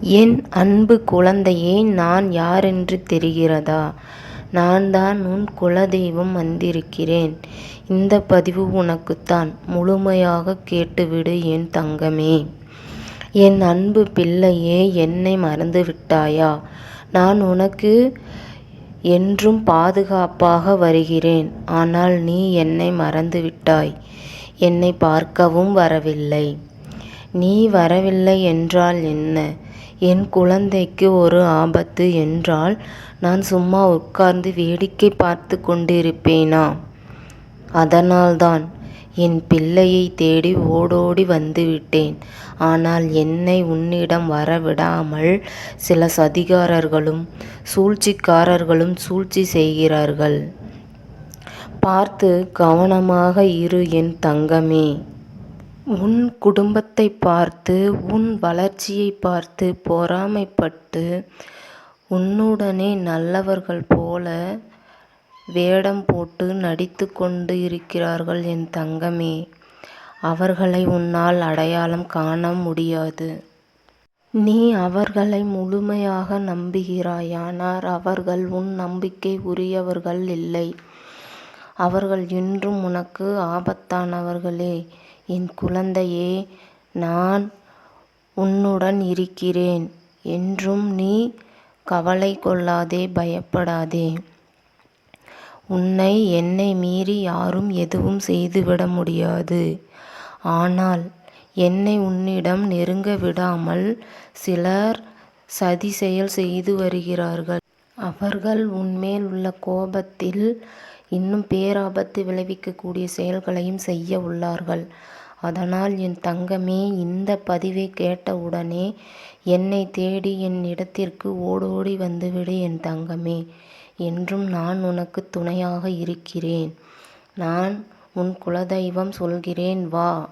என் அன்பு குழந்தையே நான் யாரென்று தெரிகிறதா? நான் தான் உன் குலதெய்வம் வந்திருக்கிறேன். இந்த பதிவு உனக்குத்தான். முழுமையாக கேட்டுவிடு என் தங்கமே. என் அன்பு பிள்ளையே என்னை மறந்துவிட்டாயா? நான் உனக்கு என்றும் பாதுகாப்பாக வருகிறேன். ஆனால் நீ என்னை மறந்துவிட்டாய். என்னை பார்க்கவும் வரவில்லை. நீ வரவில்லை என்றால் என்ன? என் குழந்தைக்கு ஒரு ஆபத்து என்றால் நான் சும்மா உட்கார்ந்து வேடிக்கை பார்த்து கொண்டிருப்பேனா? அதனால்தான் என் பிள்ளையை தேடி ஓடோடி வந்துவிட்டேன். ஆனால் என்னை உன்னிடம் வரவிடாமல் சில சதிகாரர்களும் சூழ்ச்சிக்காரர்களும் சூழ்ச்சி செய்கிறார்கள். பார்த்து கவனமாக இரு என் தங்கமே. உன் குடும்பத்தை பார்த்து உன் வளர்ச்சியை பார்த்து பொறாமைப்பட்டு உன்னுடனே நல்லவர்கள் போல வேடம் போட்டு நடித்துக்கொண்டு இருக்கிறார்கள் என் தங்கமே. அவர்களை உன்னால் அடையாளம் காண முடியாது. நீ அவர்களை முழுமையாக நம்புகிறாய். ஆனால் அவர்கள் உன் நம்பிக்கை உரியவர்கள் இல்லை. அவர்கள் இன்றும் உனக்கு ஆபத்தானவர்களே. என் குழந்தையே நான் உன்னுடன் இருக்கிறேன். என்றும் நீ கவலை கொள்ளாதே பயப்படாதே. உன்னை என்னை மீறி யாரும் எதுவும் செய்துவிட முடியாது. ஆனால் என்னை உன்னிடம் நெருங்க விடாமல் சிலர் சதி செயல் செய்து வருகிறார்கள். அவர்கள் உன்மேல் உள்ள கோபத்தில் இன்னும் பேராபத்து விளைவிக்கக்கூடிய செயல்களையும் செய்ய உள்ளார்கள். அதனால் என் தங்கமே இந்த பதிவைக் கேட்டவுடனே என்னை தேடி என் இடத்திற்கு ஓடோடி வந்துவிடு என் தங்கமே. என்றும் நான் உனக்கு துணையாக இருக்கிறேன். நான் உன் குலதெய்வம் சொல்கிறேன் வா.